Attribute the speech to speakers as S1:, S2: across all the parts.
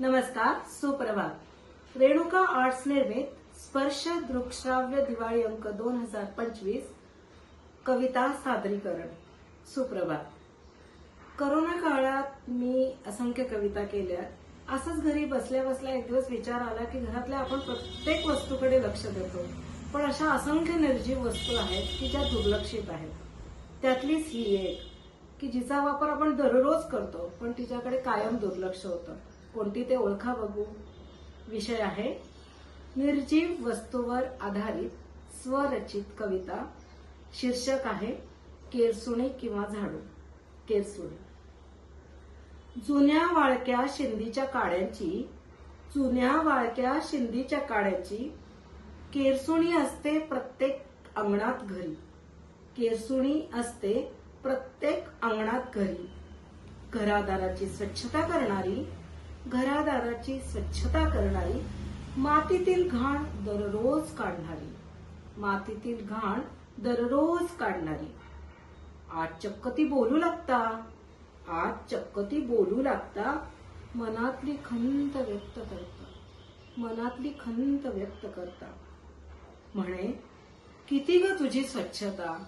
S1: नमस्कार सुप्रभात. रेणुका आर्ट्स निर्मित स्पर्श दृकश्राव्य दिवाळी अंक दोन हजार पंचवीस कविता सादरीकरण. सुप्रभात. करोना काळात मी असंख्य कविता केल्या. असंच घरी बसल्या बसल्या एक दिवस विचार आला की घरातल्या आपण प्रत्येक वस्तूकडे लक्ष देतो. पण अशा असंख्य निर्जीव वस्तू आहेत की ज्या दुर्लक्षित आहेत. त्यातलीच ही एक की जिचा वापर आपण दररोज करतो पण तिच्याकडे कायम दुर्लक्ष होतं. कोणती ते ओळखा बघू विषय आहे. निर्जीव वस्तूवर आधारित स्वरचित कविता शीर्षक आहे केरसुणी किंवा झाडू. केरसुणी. जुन्या वाळक्या शिंदीच्या काड्यांची जुन्या वाळक्या शिंदीच्या काड्याची केरसुणी असते प्रत्येक अंगणात घरी. केरसुणी असते प्रत्येक अंगणात घरी. घरादाराची स्वच्छता करणारी घरादाराची स्वच्छता करणारी मातीतील घाण दररोज काढणारी मातीतील घाण दररोज काढणारी. आज चक्क ती बोलू लागता आज चक्क ती बोलू लागता मनातली खंत व्यक्त करता मनातली खंत व्यक्त करता. म्हणे किती ग तुझी स्वच्छता?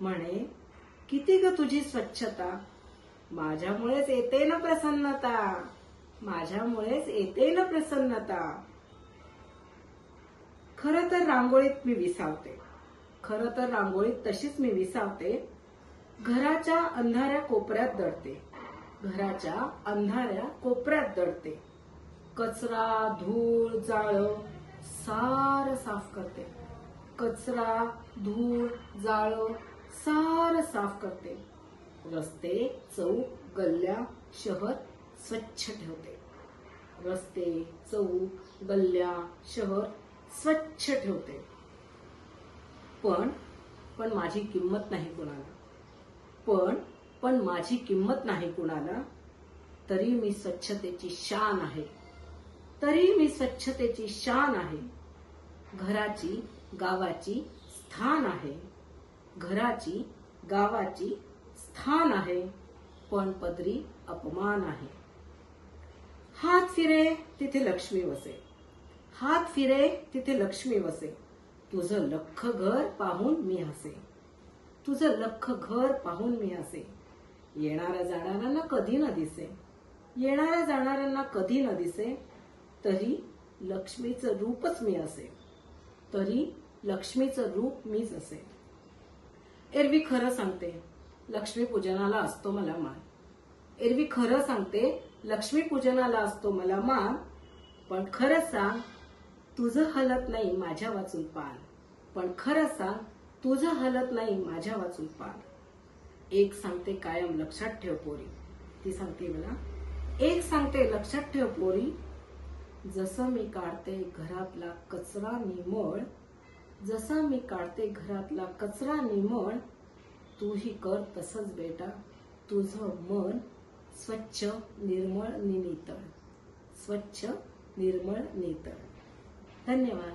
S1: म्हणे किती ग तुझी स्वच्छता? माझ्यामुळेच येते ना प्रसन्नता. माझ्यामुळेच येते ना प्रसन्नता. खर तर रांगोळीत मी विसावते. खर तर रांगोळीत तशीच मी विसावते. घराच्या अंधाऱ्या कोपऱ्यात दडते. घराच्या अंधाऱ्या कोपऱ्यात दडते. कचरा धूळ जाळ सार साफ करते. कचरा धूळ जाळ सार साफ करते. रस्ते चौक गल्ल्या शहर स्वच्छ ठेवते. रस्ते चौक गल्ल्या शहर स्वच्छ ठेवते. पण पण माझी किंमत नाही कुणाला. पण पण माझी किंमत नाही कुणाला. तरी मी स्वच्छतेची शान आहे. तरी मी स्वच्छतेची शान आहे. घराची गावाची स्थान आहे. घराची गावाची स्थान आहे. पण पदरी अपमान आहे. हात फिरे तिथे लक्ष्मी वसे. हात फिरे तिथे लक्ष्मी वसे. तुझं लख घर पाहून मी हसे. तुझं लख घर पाहून मी हसे. येणाऱ्या जाणाऱ्यांना कधी न दिसे. येणाऱ्या जाणाऱ्यांना कधी न दिसे तरी लक्ष्मीचं रूपच मी असे. तरी लक्ष्मीचं रूप मीच असे. एरवी खरं सांगते लक्ष्मी पूजनाला असतो मला मान. एरवी खरं सांगते लक्ष्मी पूजनाला असतो मला मान पण खरं सांग तुझं हलत नाही माझ्या वाचून पान. पण खरं सांग तुझं हलत नाही माझ्या वाचून पान. एक सांगते कायम लक्षात ठेव पोरी. ती सांगते मला एक सांगते लक्षात ठेव पोरी जसं मी काढते घरातला कचरा निमळ जसा मी काढते घरातला कचरा निमळ तूही कर तसंच बेटा तुझं मन स्वच्छ निर्मळ नितळ स्वच्छ निर्मळ नितळ. धन्यवाद.